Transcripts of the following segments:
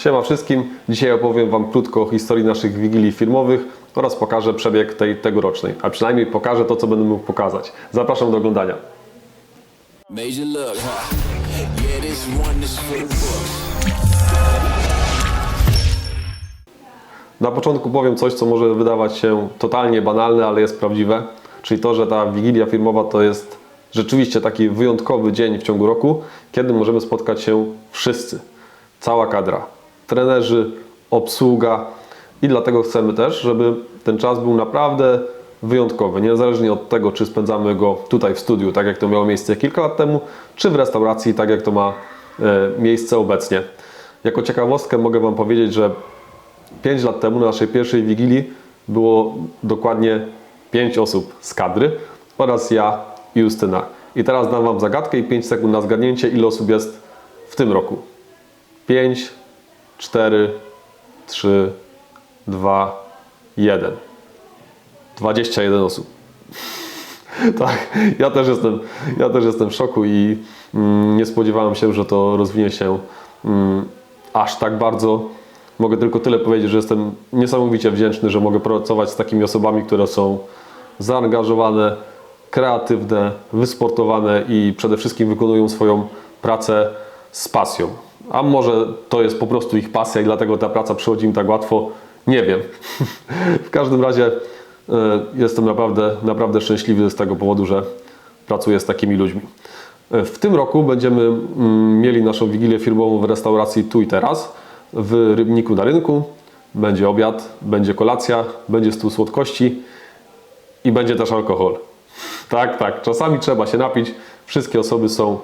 Siema wszystkim. Dzisiaj opowiem Wam krótko o historii naszych wigilii firmowych oraz pokażę przebieg tej tegorocznej, a przynajmniej pokażę to, co będę mógł pokazać. Zapraszam do oglądania. Na początku powiem coś, co może wydawać się totalnie banalne, ale jest prawdziwe. Czyli to, że ta wigilia firmowa to jest rzeczywiście taki wyjątkowy dzień w ciągu roku, kiedy możemy spotkać się wszyscy. Cała kadra, trenerzy, obsługa i dlatego chcemy też, żeby ten czas był naprawdę wyjątkowy, niezależnie od tego, czy spędzamy go tutaj w studiu, tak jak to miało miejsce kilka lat temu, czy w restauracji, tak jak to ma e, miejsce obecnie. Jako ciekawostkę mogę Wam powiedzieć, że 5 lat temu na naszej pierwszej wigilii było dokładnie 5 osób z kadry oraz ja i Justyna. I teraz dam Wam zagadkę i 5 sekund na zgadnięcie, ile osób jest w tym roku. 5, 4, 3, 2, 1. 21 osób. tak, ja też jestem, ja też jestem w szoku i mm, nie spodziewałem się, że to rozwinie się mm, aż tak bardzo. Mogę tylko tyle powiedzieć, że jestem niesamowicie wdzięczny, że mogę pracować z takimi osobami, które są zaangażowane, kreatywne, wysportowane i przede wszystkim wykonują swoją pracę z pasją. A może to jest po prostu ich pasja i dlatego ta praca przychodzi im tak łatwo, nie wiem. w każdym razie e, jestem naprawdę, naprawdę szczęśliwy z tego powodu, że pracuję z takimi ludźmi. E, W tym roku będziemy mm, mieli naszą wigilię firmową w restauracji Tu i Teraz w Rybniku na Rynku. Będzie obiad, będzie kolacja, będzie stół słodkości i będzie też alkohol. Tak, tak, czasami trzeba się napić. Wszystkie osoby są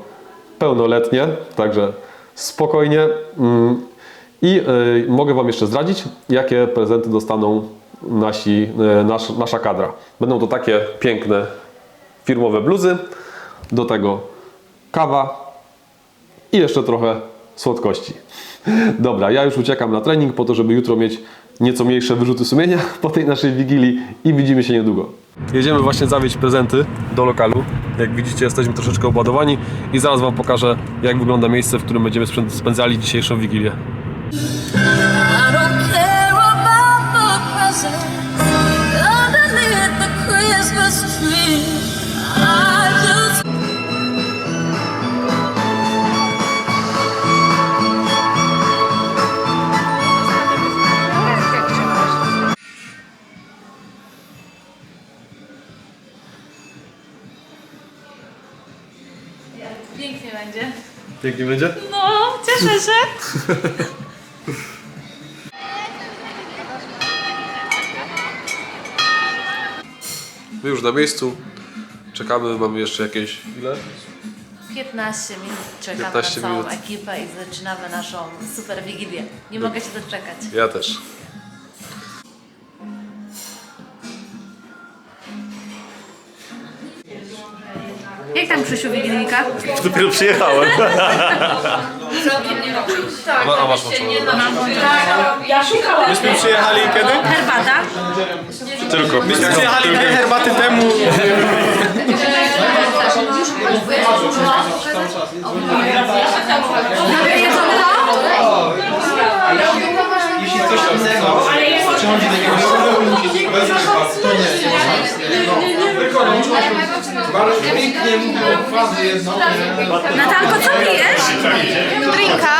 pełnoletnie, także spokojnie. Mm, I y, mogę Wam jeszcze zdradzić, jakie prezenty dostaną nasi, y, nasz, nasza kadra. Będą to takie piękne firmowe bluzy, do tego kawa i jeszcze trochę słodkości. Dobra, ja już uciekam na trening po to, żeby jutro mieć nieco mniejsze wyrzuty sumienia po tej naszej wigilii i widzimy się niedługo. Jedziemy właśnie zawieźć prezenty do lokalu. Jak widzicie, jesteśmy troszeczkę obładowani i zaraz Wam pokażę, jak wygląda miejsce, w którym będziemy spę- spędzali dzisiejszą wigilię. Pięknie będzie? No, cieszę się. My już na miejscu. Czekamy, mamy jeszcze jakieś... Ile? 15 minut czekamy 15 na całą minut. ekipę i zaczynamy naszą super wigilię. Nie mogę się doczekać. Ja też. Jak tam Krzysiu Wigilijka? Dopiero przyjechałem. A, a masz Myśmy przyjechali kiedy? Herbata. Tylko. Myśmy przyjechali dwie herbaty temu. Natalko, co pijesz? Drinka.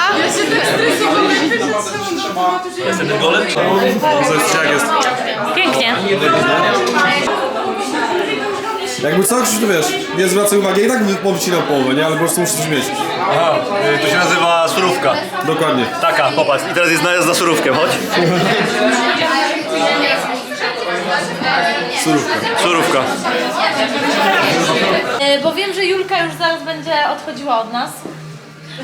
Jak jest? Pięknie. Jakby co, to wiesz, nie zwracaj uwagi, i tak powycinam połowę, nie? Ale po prostu muszę coś mieć. Aha, y, to się nazywa surówka. Dokładnie. Taka, popatrz. I teraz jest najazd za surówkiem, chodź. Surówka. Surówka. E, Bo wiem, że Julka już zaraz będzie odchodziła od nas.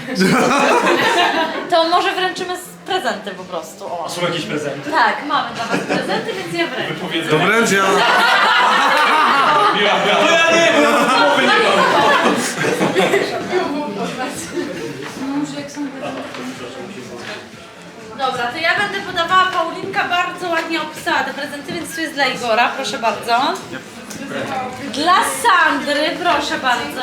To może wręczymy z prezenty po prostu. O. Są jakieś prezenty? Tak, mamy dla was prezenty, więc je wręczę. To wręcz ja... Dobra, to ja ładnie opisała te prezenty, więc tu jest dla Igora, proszę bardzo. Dla Sandry, proszę bardzo.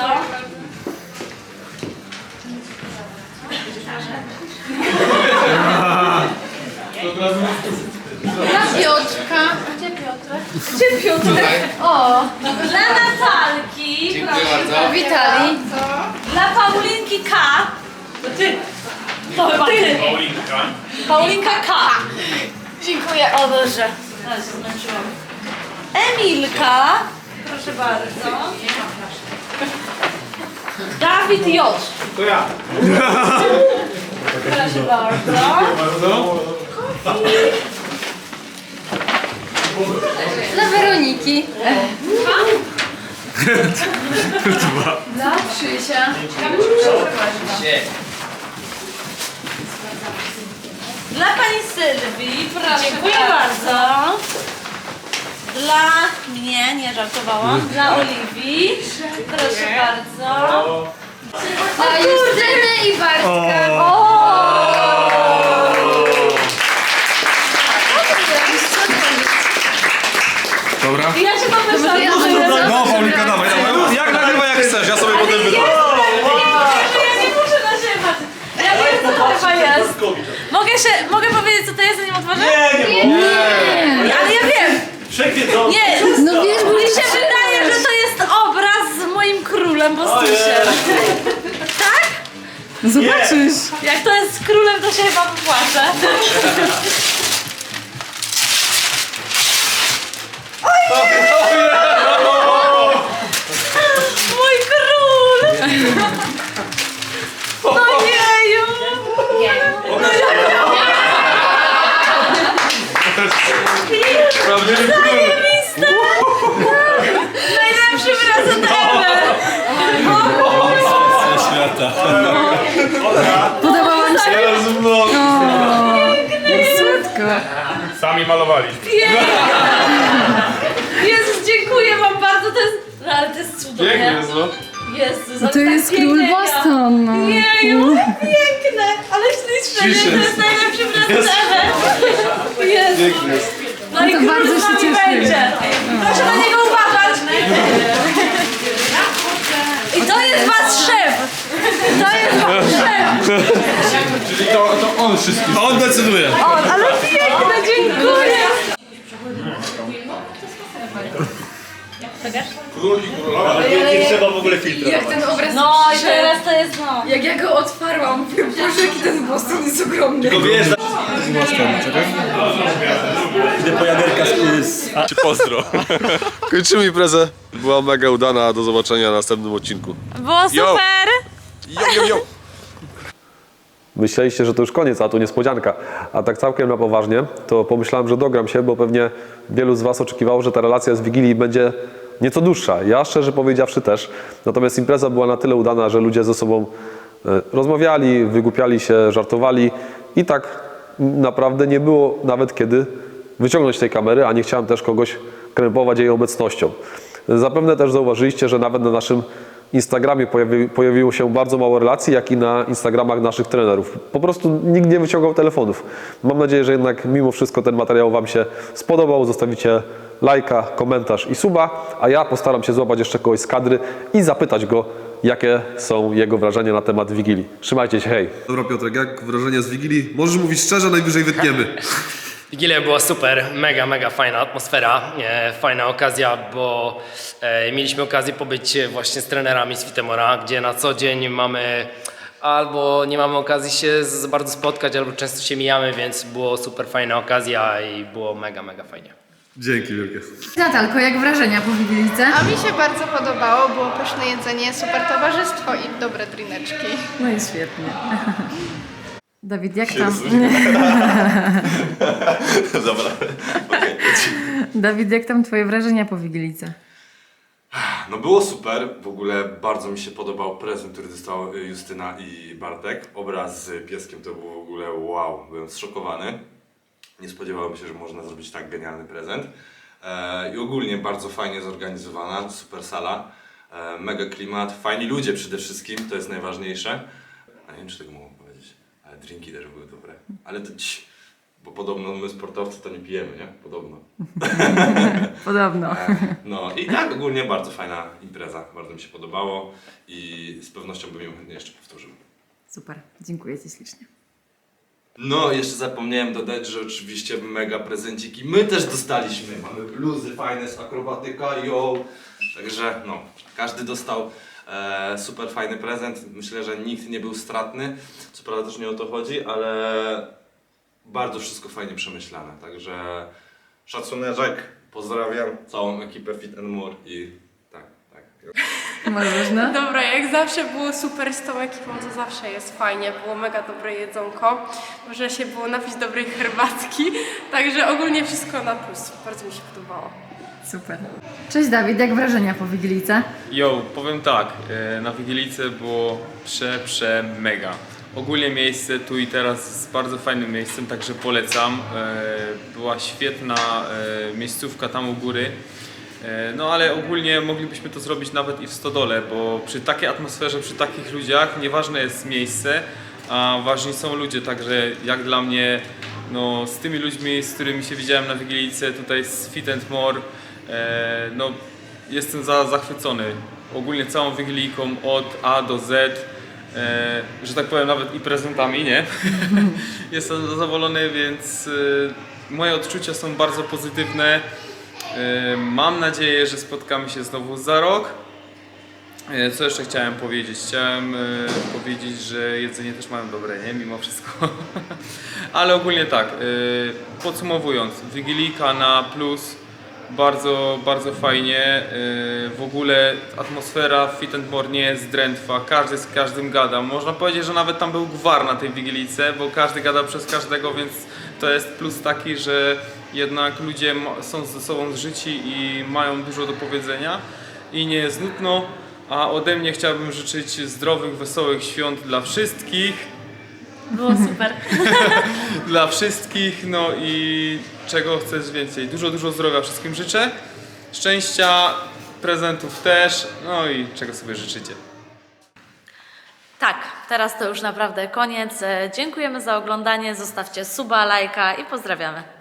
Dla Piotrka. Gdzie Piotrek? Gdzie Piotrek? O! Dla Natalki. proszę. bardzo. Witali. Dla Paulinki K. To ty. To chyba ty. Paulinka K. Dziękuję. O Boże. Ale się zmęczyłam. Emilka. Proszę bardzo. Dawid J. To ja. Proszę bardzo. Dla Weroniki. Dla Krzysia. Dla pani Sylwii, proszę Dziękuję bardzo. Dla mnie, nie żartowałam, dla Oliwii, proszę bardzo. A Justynę i Bartka. Dobra. I ja się pomyślałam, ja że ja No, Paulinka, dawaj, dawaj. Jak nagrywa jak chcesz, ja sobie potem wytnę. ja nie muszę na siebie patrzeć. Ja wiem, co to chyba jest. Mogę się, mogę powiedzieć, co to jest, zanim otworzę? Nie, nie, nie. Ale ja wiem. Przekręcony. Nie, No wiesz, bo mi się wydaje, że to jest obraz z moim królem Bostusiem. Tak? Zobaczysz. Jak to jest z królem, to się chyba popłaczę. Świata. podobała mi się. Teraz no. Słodko. Sami malowali. Jezus, dziękuję wam bardzo, to jest... No ale to jest cudowne. Pięknie jest, no. Jezus, No to tak jest pięknie król gra. Boston. No. Jeju, piękne! Ale śliczne, nie? To jest najlepszy prezent ever! Jezu. Pięknie jest. No i to król bardzo z się nami cieszymy. będzie. Proszę na niego uważać! I to jest wasz szef! To jest wasz szef! Czyli to, to on wszystkim. On decyduje. O, ale piękne, dziękuję! Nie trzeba w ogóle filtra. Jak ten obraz No i teraz to jest no. Jak ja go otwarłam, mówię, Boże, jaki ten Boston jest ogromny. To wiesz, Masz ten, czekaj. idę po jagerka z... z a, Pozdro. Kończymy imprezę. Była mega udana. Do zobaczenia na następnym odcinku. Było super! Jo, jo, jo. Myśleliście, że to już koniec, a to niespodzianka. A tak całkiem na poważnie, to pomyślałem, że dogram się, bo pewnie wielu z Was oczekiwało, że ta relacja z Wigilii będzie nieco dłuższa. Ja szczerze powiedziawszy też. Natomiast impreza była na tyle udana, że ludzie ze sobą e, rozmawiali, wygłupiali się, żartowali i tak naprawdę nie było nawet kiedy wyciągnąć tej kamery, a nie chciałem też kogoś krępować jej obecnością. Zapewne też zauważyliście, że nawet na naszym Instagramie pojawi, pojawiło się bardzo mało relacji, jak i na Instagramach naszych trenerów. Po prostu nikt nie wyciągał telefonów. Mam nadzieję, że jednak mimo wszystko ten materiał Wam się spodobał. Zostawicie lajka, komentarz i suba, a ja postaram się złapać jeszcze kogoś z kadry i zapytać go, jakie są jego wrażenia na temat Wigilii. Trzymajcie się, hej! Dobra Piotrek, jak wrażenia z Wigilii? Możesz mówić szczerze, najwyżej wytniemy. Wigilia była super, mega, mega fajna atmosfera, e, fajna okazja, bo e, mieliśmy okazję pobyć właśnie z trenerami z Fitemora, gdzie na co dzień mamy albo nie mamy okazji się z, bardzo spotkać, albo często się mijamy, więc było super fajna okazja i było mega, mega fajnie. Dzięki wielkie. Natalko, jak wrażenia po Wigilice? A mi się bardzo podobało, było pyszne jedzenie, super towarzystwo i dobre drineczki. No i świetnie. Dawid, jak tam? Dobra. Dawid, jak tam twoje wrażenia po Wigilice? No było super. W ogóle bardzo mi się podobał prezent, który dostał Justyna i Bartek. Obraz z pieskiem to było w ogóle wow. Byłem zszokowany. Nie spodziewałem się, że można zrobić tak genialny prezent. E, I ogólnie bardzo fajnie zorganizowana, super sala. E, mega klimat, fajni ludzie przede wszystkim, to jest najważniejsze. A nie wiem, czy tego mogę drinki też były dobre. Ale to ci, bo podobno my sportowcy to nie pijemy, nie? Podobno. Podobno. No i tak ogólnie bardzo fajna impreza, bardzo mi się podobało i z pewnością bym ją chętnie jeszcze powtórzył. Super, dziękuję Ci ślicznie. No, jeszcze zapomniałem dodać, że oczywiście mega prezenciki my też dostaliśmy. Mamy bluzy fajne z akrobatyka, yo. Także no, każdy dostał e, super fajny prezent. Myślę, że nikt nie był stratny. Co prawda też nie o to chodzi, ale bardzo wszystko fajnie przemyślane. Także szacuneczek, pozdrawiam całą ekipę Fit and More i tak, tak. Możesz, no? Dobra, jak zawsze było super z tą ekipą, to zawsze jest fajnie, było mega dobre jedzonko, można się było napić dobrej herbatki, także ogólnie wszystko na plus, bardzo mi się podobało. Super. Cześć Dawid, jak wrażenia po Wigilijce? Yo, powiem tak, e, na Wigilice było prze, prze, mega. Ogólnie miejsce tu i teraz jest bardzo fajnym miejscem, także polecam. E, Była świetna e, miejscówka tam u góry. No ale ogólnie moglibyśmy to zrobić nawet i w Stodole, bo przy takiej atmosferze, przy takich ludziach, nieważne jest miejsce, a ważni są ludzie, także jak dla mnie, no z tymi ludźmi, z którymi się widziałem na Wigilijce, tutaj z Fit and More, no jestem za, zachwycony ogólnie całą Wigilijką od A do Z, e, że tak powiem nawet i prezentami, nie? Jestem zadowolony, więc e, moje odczucia są bardzo pozytywne. E, mam nadzieję, że spotkamy się znowu za rok. E, Co jeszcze chciałem powiedzieć? Chciałem e, powiedzieć, że jedzenie też mają dobre, nie? Mimo wszystko. Ale ogólnie tak, e, podsumowując, Wigilijka na plus, bardzo, bardzo fajnie. e, W ogóle atmosfera w Fit and More nie jest drętwa, każdy z każdym gada. Można powiedzieć, że nawet tam był gwar na tej Wigilijce, bo każdy gada przez każdego, więc to jest plus taki, że jednak ludzie są ze sobą zżyci i mają dużo do powiedzenia i nie jest nudno. A ode mnie chciałbym życzyć zdrowych, wesołych świąt dla wszystkich, Było super. dla wszystkich, no i czego chcesz więcej. Dużo, dużo zdrowia wszystkim życzę, szczęścia, prezentów też, no i czego sobie życzycie. Tak, teraz to już naprawdę koniec. E, Dziękujemy za oglądanie. Zostawcie suba, lajka i pozdrawiamy.